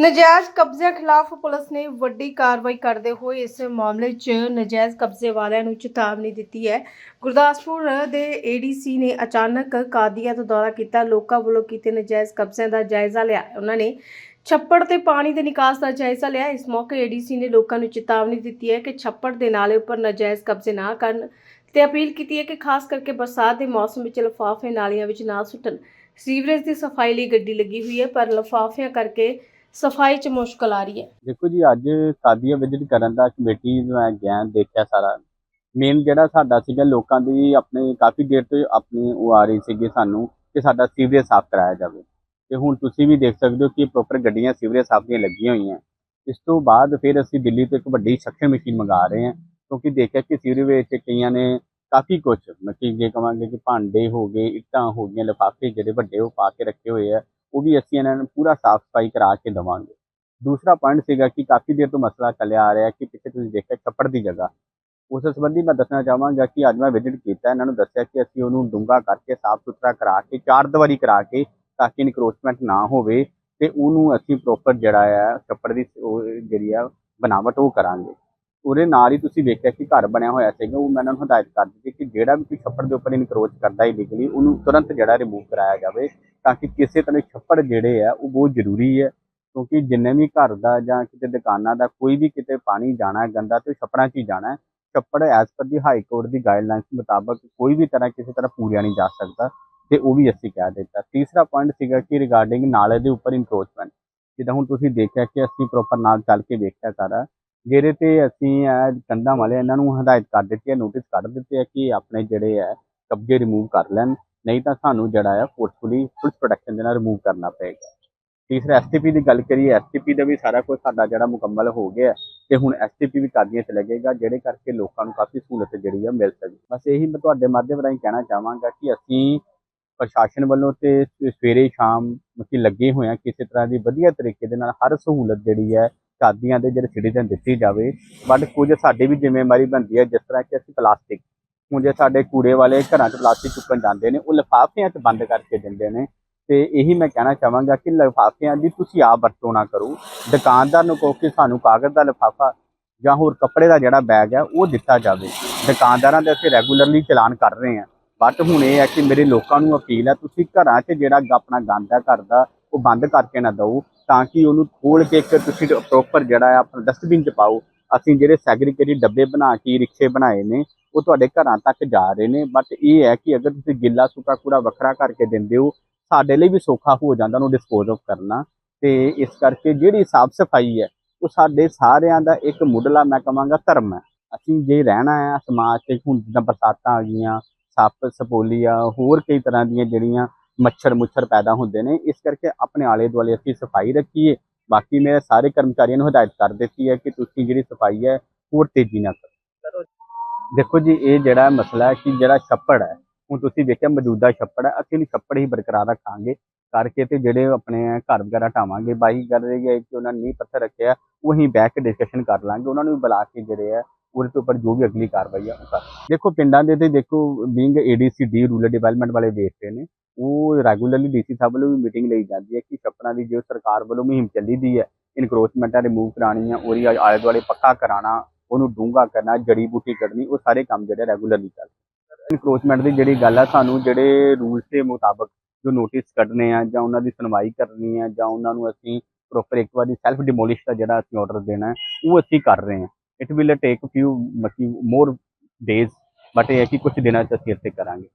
ਨਜਾਇਜ਼ ਕਬਜ਼ਿਆਂ ਖਿਲਾਫ ਪੁਲਿਸ ਨੇ ਵੱਡੀ ਕਾਰਵਾਈ ਕਰਦੇ ਹੋਏ ਇਸ ਮਾਮਲੇ 'ਚ ਨਜਾਇਜ਼ ਕਬਜ਼ੇ ਵਾਲਿਆਂ ਨੂੰ ਚੇਤਾਵਨੀ ਦਿੱਤੀ ਹੈ। ਗੁਰਦਾਸਪੁਰ ਦੇ ਏਡੀਸੀ ਨੇ ਅਚਾਨਕ ਕਾਦੀਆਂ ਤੋਂ ਦੌਰਾ ਕੀਤਾ। ਲੋਕਾਂ ਵੱਲੋਂ ਕੀਤੇ ਨਜਾਇਜ਼ ਕਬਜ਼ਿਆਂ ਦਾ ਜਾਇਜ਼ਾ ਲਿਆ। ਉਹਨਾਂ ਨੇ ਛੱਪੜ ਤੇ ਪਾਣੀ ਦੇ ਨਿਕਾਸ ਦਾ ਜਾਇਜ਼ਾ ਲਿਆ। ਇਸ ਮੌਕੇ ਏਡੀਸੀ ਨੇ ਲੋਕਾਂ ਨੂੰ ਚੇਤਾਵਨੀ ਦਿੱਤੀ ਹੈ ਕਿ ਛੱਪੜ ਦੇ ਨਾਲੇ ਉੱਪਰ ਨਜਾਇਜ਼ ਕਬਜ਼ੇ ਨਾ ਕਰਨ ਤੇ ਅਪੀਲ ਕੀਤੀ ਹੈ ਕਿ ਖਾਸ ਕਰਕੇ ਬਰਸਾਤ ਦੇ ਮੌਸਮ ਵਿੱਚ ਲਿਫਾਫੇ ਨਾਲੀਆਂ ਵਿੱਚ ਨਾ ਸੁੱਟਣ। ਸੀਵਰੇਜ ਦੀ ਸਫ਼ਾਈ ਲਈ ਗੱਡੀ ਲੱਗੀ ਹੋਈ ਹੈ, ਪਰ ਲਿਫਾਫਿਆਂ ਕਰਕੇ ਸਫ਼ਾਈ 'ਚ ਮੁਸ਼ਕਲ ਆ ਰਹੀ ਹੈ। ਦੇਖੋ ਜੀ, ਅੱਜ ਕਾਦੀਆਂ ਵਿਜ਼ਿਟ ਕਰਨ ਦਾ ਕਮੇਟੀ ਮੈਂ ਗਿਆ, ਦੇਖਿਆ ਸਾਰਾ। ਮੇਨ ਜਿਹੜਾ ਸਾਡਾ ਸੀਗਾ, ਲੋਕਾਂ ਦੀ ਆਪਣੇ ਕਾਫੀ ਦੇਰ ਤੋਂ ਆਪਣੀ ਉਹ ਆ ਰਹੀ ਸੀਗੀ ਸਾਨੂੰ ਕਿ ਸਾਡਾ ਸੀਵਰੇਜ ਸਾਫ਼ ਕਰਾਇਆ ਜਾਵੇ। ਤੇ ਹੁਣ ਤੁਸੀਂ ਵੀ ਦੇਖ ਸਕਦੇ ਹੋ ਕਿ ਪ੍ਰੋਪਰ ਗੱਡੀਆਂ ਸੀਵਰੇਜ ਸਾਫ਼ ਦੀਆਂ ਲੱਗੀਆਂ ਹੋਈਆਂ। ਇਸ ਤੋਂ ਬਾਅਦ ਫਿਰ ਅਸੀਂ ਦਿੱਲੀ ਤੋਂ ਇੱਕ ਵੱਡੀ ਸਖਤ ਮਸ਼ੀਨ ਮੰਗਾ ਰਹੇ ਹਾਂ, ਕਿਉਂਕਿ ਦੇਖਿਆ ਕਿ ਸੀਵਰੇਜ ਵਿੱਚ ਕਈਆਂ ਨੇ ਕਾਫੀ ਕੁਝ ਮਤਲਬ ਜੇ ਕਵਾਂਗੇ ਕਿ ਭਾਂਡੇ ਹੋ ਗਏ, ਇੱਟਾਂ ਹੋ ਗਈਆਂ, ਲਿਫਾਫੇ ਜਿਹੜੇ ਵੱਡੇ ਉਹ ਪਾ ਕੇ ਰੱਖੇ ਹੋਏ ਆ। ਉਹ ਵੀ ਅਸੀਂ ਇਹਨਾਂ ਨੂੰ ਪੂਰਾ ਸਾਫ਼ ਸਫ਼ਾਈ ਕਰਾ ਕੇ ਦੇਵਾਂਗੇ। ਦੂਸਰਾ ਪੁਆਇੰਟ ਸੀਗਾ ਕਿ ਕਾਫੀ ਦੇਰ ਤੋਂ ਮਸਲਾ ਚੱਲਿਆ ਆ ਰਿਹਾ ਕਿ ਪਿੱਛੇ ਤੁਸੀਂ ਦੇਖਿਆ ਛੱਪੜ ਦੀ ਜਗ੍ਹਾ। ਉਸ ਸੰਬੰਧੀ ਮੈਂ ਦੱਸਣਾ ਚਾਹਾਂਗਾ ਕਿ ਅੱਜ ਮੈਂ ਵਿਜ਼ਿਟ ਕੀਤਾ, ਇਹਨਾਂ ਨੂੰ ਦੱਸਿਆ ਕਿ ਅਸੀਂ ਉਹਨੂੰ ਡੂੰਘਾ ਕਰਕੇ ਸਾਫ਼ ਸੁਥਰਾ ਕਰਾ ਕੇ, ਚਾਰ ਦੀਵਾਰੀ ਕਰਾ ਕੇ ਤਾਂ ਕਿ ਇਨਕਰੋਚਮੈਂਟ ਨਾ ਹੋਵੇ ਤੇ ਉਹਨੂੰ ਅਸੀਂ ਪ੍ਰੋਪਰ ਜਿਹੜਾ ਆ ਛੱਪੜ ਦੀ ਉਹ ਜਿਹੜੀ ਆ ਬਣਾਵਟ ਉਹ ਕਰਾਂਗੇ। ਉਹਦੇ ਨਾਲ ਹੀ ਤੁਸੀਂ ਦੇਖਿਆ ਕਿ ਘਰ ਬਣਿਆ ਹੋਇਆ ਸੀਗਾ, ਉਹ ਮੈਂ ਇਹਨਾਂ ਨੂੰ ਹਦਾਇਤ ਕਰ ਦਿੱਤੀ ਕਿ ਜਿਹੜਾ ਵੀ ਕੋਈ ਛੱਪੜ ਦੇ ਉੱਪਰ ਇਨਕਰੋਚ ਕਰਦਾ ਇਲੀਗਲੀ ਉਹਨੂੰ ਤੁਰੰਤ ਜਿਹੜਾ ਰਿਮੂਵ ਕਰਾਇਆ ਜਾਵੇ। ਤਾਂ ਕਿ ਕਿਸੇ ਤਰ੍ਹਾਂ ਛੱਪੜ ਜਿਹੜੇ ਆ, ਉਹ ਬਹੁਤ ਜ਼ਰੂਰੀ ਹੈ ਕਿਉਂਕਿ ਜਿੰਨੇ ਵੀ ਘਰ ਦਾ ਜਾਂ ਕਿਤੇ ਦੁਕਾਨਾਂ ਦਾ ਕੋਈ ਵੀ ਕਿਤੇ ਪਾਣੀ ਜਾਣਾ ਗੰਦਾ ਤੇ ਉਹ ਛੱਪੜਾਂ 'ਚ ਹੀ ਜਾਣਾ ਛੱਪੜ ਐਸ ਪਰ ਦੀ ਹਾਈ ਕੋਰਟ ਦੀ ਗਾਈਡਲਾਈਨਸ ਮੁਤਾਬਕ ਕੋਈ ਵੀ ਤਰ੍ਹਾਂ ਕਿਸੇ ਤਰ੍ਹਾਂ ਪੂਰਿਆ ਨਹੀਂ ਜਾ ਸਕਦਾ ਤੇ ਉਹ ਵੀ ਅਸੀਂ ਕਹਿ ਦਿੱਤਾ। ਤੀਸਰਾ ਪੁਆਇੰਟ ਸੀਗਾ ਕਿ ਰਿਗਾਰਡਿੰਗ ਨਾਲੇ ਦੇ ਉੱਪਰ ਇਨਕਰੋਚਮੈਂਟ ਜਿੱਦਾਂ ਹੁਣ ਤੁਸੀਂ ਦੇਖਿਆ ਕਿ ਅਸੀਂ ਪ੍ਰੋਪਰ ਨਾਲ ਚੱਲ ਕੇ ਵੇਖਿਆ ਸਾਰਾ ਜਿਹਦੇ ਤੇ ਅਸੀਂ ਇਹ ਕੰਧਾਂ ਵਾਲੇ ਇਹਨਾਂ ਨੂੰ ਹਦਾਇਤ ਕਰ ਦਿੱਤੀ ਹੈ ਨੋਟਿਸ ਕੱਢ ਦਿੱਤੇ ਹੈ ਕਿ ਆਪਣੇ ਜਿਹੜੇ ਹੈ ਕਬਜ਼ੇ ਰਿਮੂਵ ਕਰ ਲੈਣ। ਨਹੀਂ ਤਾਂ ਸਾਨੂੰ ਜਿਹੜਾ ਆ ਫੋਰਸਫੁਲੀ ਪੁਲਿਸ ਪ੍ਰੋਟੈਕਸ਼ਨ ਦੇ ਨਾਲ ਰਿਮੂਵ ਕਰਨਾ ਪਏਗਾ। ਤੀਸਰਾ ਐਸਟੀਪੀ ਦੀ ਗੱਲ ਕਰੀਏ ਐਸਟੀਪੀ ਦਾ ਵੀ ਸਾਰਾ ਕੁਝ ਸਾਡਾ ਜਿਹੜਾ ਮੁਕੰਮਲ ਹੋ ਗਿਆ ਹੈ ਤੇ ਹੁਣ ਐਸਟੀਪੀ ਵੀ ਕਾਦੀਆਂ ਚ ਲੱਗੇਗਾ, ਜਿਹੜੇ ਕਰਕੇ ਲੋਕਾਂ ਨੂੰ ਕਾਫੀ ਸਹੂਲਤ ਜਿਹੜੀ ਆ ਮਿਲ ਸਕੇ ਬਸ ਇਹੀ ਮੈਂ ਤੁਹਾਡੇ ਮਾਧਿਅਮ ਰਾਹੀਂ ਕਹਿਣਾ ਚਾਹਾਂਗਾ ਕਿ ਅਸੀਂ ਪ੍ਰਸ਼ਾਸਨ ਵੱਲੋਂ ਤੇ ਸਵੇਰੇ ਸ਼ਾਮ ਮਤਲਬ ਲੱਗੇ ਹੋਏ ਆ ਕਿਸੇ ਤਰ੍ਹਾਂ ਦੀ ਵਧੀਆ ਤਰੀਕੇ ਦੇ ਨਾਲ ਹਰ ਸਹੂਲਤ ਜਿਹੜੀ ਹੈ ਕਾਦੀਆਂ ਦੇ ਜਿਹੜੇ ਸਿਟੀਜ਼ਨ ਦਿੱਤੀ ਜਾਵੇ ਬਟ ਕੁਝ ਸਾਡੀ ਵੀ ਜ਼ਿੰਮੇਵਾਰੀ ਬਣਦੀ ਹੈ ਜਿਸ ਤਰ੍ਹਾਂ ਕਿ ਅਸੀਂ ਪਲਾਸਟਿਕ ਹੁਣ ਜੇ ਸਾਡੇ ਕੂੜੇ ਵਾਲੇ ਘਰਾਂ 'ਚ ਪਲਾਸਟਿਕ ਚੁੱਕਣ ਜਾਂਦੇ ਨੇ, ਉਹ ਲਿਫਾਫਿਆਂ 'ਚ ਬੰਦ ਕਰਕੇ ਦਿੰਦੇ ਨੇ। ਤੇ ਇਹੀ ਮੈਂ ਕਹਿਣਾ ਚਾਹਾਂਗਾ ਕਿ ਲਿਫਾਫਿਆਂ ਦੀ ਤੁਸੀਂ ਆਪ ਵਰਤੋਂ ਨਾ ਕਰੋ। ਦੁਕਾਨਦਾਰ ਨੂੰ ਕਹੋ ਕਿ ਸਾਨੂੰ ਕਾਗਜ਼ ਦਾ ਲਿਫਾਫਾ ਜਾਂ ਹੋਰ ਕੱਪੜੇ ਦਾ ਜਿਹੜਾ ਬੈਗ ਹੈ, ਉਹ ਦਿੱਤਾ ਜਾਵੇ। ਦੁਕਾਨਦਾਰਾਂ ਦੇ ਅਸੀਂ ਰੈਗੂਲਰਲੀ ਚਲਾਨ ਕਰ ਰਹੇ ਹਾਂ। ਬਟ ਹੁਣ ਇਹ ਹੈ ਕਿ ਮੇਰੇ ਲੋਕਾਂ ਨੂੰ ਅਪੀਲ ਹੈ, ਤੁਸੀਂ ਘਰਾਂ 'ਚ ਜਿਹੜਾ ਆਪਣਾ ਗੰਦ ਹੈ ਘਰ ਦਾ, ਉਹ ਬੰਦ ਕਰਕੇ ਨਾ ਦਿਓ, ਤਾਂ ਕਿ ਉਹਨੂੰ ਖੋਲ ਕੇ ਇੱਕ ਤੁਸੀਂ ਪ੍ਰੋਪਰ ਜਿਹੜਾ ਹੈ ਆਪਣਾ ਡਸਟਬਿਨ 'ਚ ਪਾਓ। ਅਸੀਂ ਜਿਹੜੇ ਸੈਗਰੀਗੇਟਡ ਡੱਬੇ ਬਣਾ ਕੇ, ਰਿਕਸ਼ੇ ਬਣਾਏ ਨੇ ਉਹ ਤੁਹਾਡੇ ਘਰਾਂ ਤੱਕ ਜਾ ਰਹੇ ਨੇ ਬਟ ਇਹ ਹੈ ਕਿ ਅਗਰ ਤੁਸੀਂ ਗਿੱਲਾ ਸੁੱਕਾ ਕੂੜਾ ਵੱਖਰਾ ਕਰਕੇ ਦਿੰਦੇ ਹੋ, ਸਾਡੇ ਲਈ ਵੀ ਸੌਖਾ ਹੋ ਜਾਂਦਾ ਉਹਨੂੰ ਡਿਸਪੋਜ਼ ਆਫ ਕਰਨਾ। ਤੇ ਇਸ ਕਰਕੇ ਜਿਹੜੀ ਸਾਫ਼ ਸਫ਼ਾਈ ਹੈ, ਉਹ ਸਾਡੇ ਸਾਰਿਆਂ ਦਾ ਇੱਕ ਮੁੱਢਲਾ ਮੈਂ ਕਹਾਂਗਾ ਧਰਮ ਹੈ। ਅਸੀਂ ਜੇ ਰਹਿਣਾ ਹੈ, ਸਮਾਜ 'ਚ ਹੁਣ ਜਿੱਦਾਂ ਬਰਸਾਤਾਂ ਆ ਗਈਆਂ, ਸੱਪ, ਸਪੋਲੀਆ, ਹੋਰ ਕਈ ਤਰ੍ਹਾਂ ਦੀਆਂ ਜਿਹੜੀਆਂ ਮੱਛਰ ਮੁੱਛਰ ਪੈਦਾ ਹੁੰਦੇ ਨੇ, ਇਸ ਕਰਕੇ ਆਪਣੇ ਆਲੇ ਦੁਆਲੇ ਅਸੀਂ ਸਫ਼ਾਈ ਰੱਖੀਏ। ਬਾਕੀ ਮੇਰੇ ਸਾਰੇ ਕਰਮਚਾਰੀਆਂ ਨੂੰ ਹਦਾਇਤ ਕਰ ਦਿੱਤੀ ਹੈ ਕਿ ਤੁਸੀਂ ਜਿਹੜੀ ਸਫ਼ਾਈ ਹੈ, ਹੋਰ ਤੇਜ਼ੀ ਨਾਲ ਕਰੋ। ਦੇਖੋ ਜੀ, ਇਹ ਜਿਹੜਾ ਮਸਲਾ ਹੈ ਕਿ ਜਿਹੜਾ ਛੱਪੜ ਹੈ, ਹੁਣ ਤੁਸੀਂ ਦੇਖਿਆ ਮੌਜੂਦਾ ਛੱਪੜ ਹੈ, ਅਸੀਂ ਉਹਨੂੰ ਛੱਪੜ ਹੀ ਬਰਕਰਾਰ ਰੱਖਾਂਗੇ ਕਰਕੇ ਤੇ ਜਿਹੜੇ ਆਪਣੇ ਘਰ ਵਗੈਰਾ ਢਾਵਾਂਗੇ, ਬਾਈ ਗੱਲ ਰਹੀ ਹੈ ਕਿ ਉਹਨਾਂ ਨੇ ਨੀਂਹ ਪੱਥਰ ਰੱਖਿਆ ਉਹ ਅਸੀਂ ਬੈਠ ਕੇ ਡਿਸਕਸ਼ਨ ਕਰ ਲਾਂਗੇ, ਉਹਨਾਂ ਨੂੰ ਬੁਲਾ ਕੇ ਜਿਹੜੇ ਆ, ਉਹਦੇ ਤੋਂ ਉੱਪਰ ਜੋ ਵੀ ਅਗਲੀ ਕਾਰਵਾਈ ਆ, ਉਹ ਕਰ ਦੇਖੋ, ਪਿੰਡਾਂ ਦੇ ਤੇ ਦੇਖੋ being ADC D rural development ਵਾਲੇ ਦੇਖਦੇ ਨੇ, ਉਹ ਰੈਗੂਲਰਲੀ ਡੀਸੀ ਸਾਹਿਬ ਵੱਲੋਂ ਵੀ ਮੀਟਿੰਗ ਲਈ ਜਾਂਦੀ ਹੈ ਕਿ ਛੱਪੜਾਂ ਦੀ ਜੋ ਸਰਕਾਰ ਵੱਲੋਂ ਮੁਹਿੰਮ ਚੱਲੀ ਦੀ ਹੈ ਇਨਕਰੋਚਮੈਂਟਾਂ ਰਿਮੂਵ ਕਰਾਉਣੀਆਂ ਉਹਦੀ ਆਲੇ ਦੁਆਲੇ ਪੱਕਾ ਕਰਾਉਣਾ ਉਹਨੂੰ ਡੂੰਘਾ ਕਰਨਾ, ਜੜੀ ਬੂਟੀ ਕੱਢਣੀ, ਉਹ ਸਾਰੇ ਕੰਮ ਜਿਹੜੇ ਰੈਗੂਲਰਲੀ ਚੱਲ ਇਨਕਰੋਚਮੈਂਟ ਦੀ ਜਿਹੜੀ ਗੱਲ ਆ, ਸਾਨੂੰ ਜਿਹੜੇ ਰੂਲਸ ਦੇ ਮੁਤਾਬਕ ਜੋ ਨੋਟਿਸ ਕੱਢਨੇ ਆ ਜਾਂ ਉਹਨਾਂ ਦੀ ਸੁਣਵਾਈ ਕਰਨੀ ਆ ਜਾਂ ਉਹਨਾਂ ਨੂੰ ਅਸੀਂ ਪ੍ਰੋਪਰ ਇੱਕ ਵਾਰੀ ਸੈਲਫ ਡਿਮੋਲਿਸ਼ ਦਾ ਜਿਹੜਾ ਅਸੀਂ ਆਰਡਰ ਦੇਣਾ ਉਹ ਅਸੀਂ ਕਰ ਰਹੇ ਹਾਂ। ਇਟ ਵਿਲ ਟੇਕ ਫਿਊ ਮਤਲਬ ਮੋਰ ਡੇਜ਼ ਬਟ ਇਹ ਹੈ ਕਿ ਕੁਝ ਦਿਨਾਂ ਚ ਅਸੀਂ ਇੱਥੇ ਕਰਾਂਗੇ।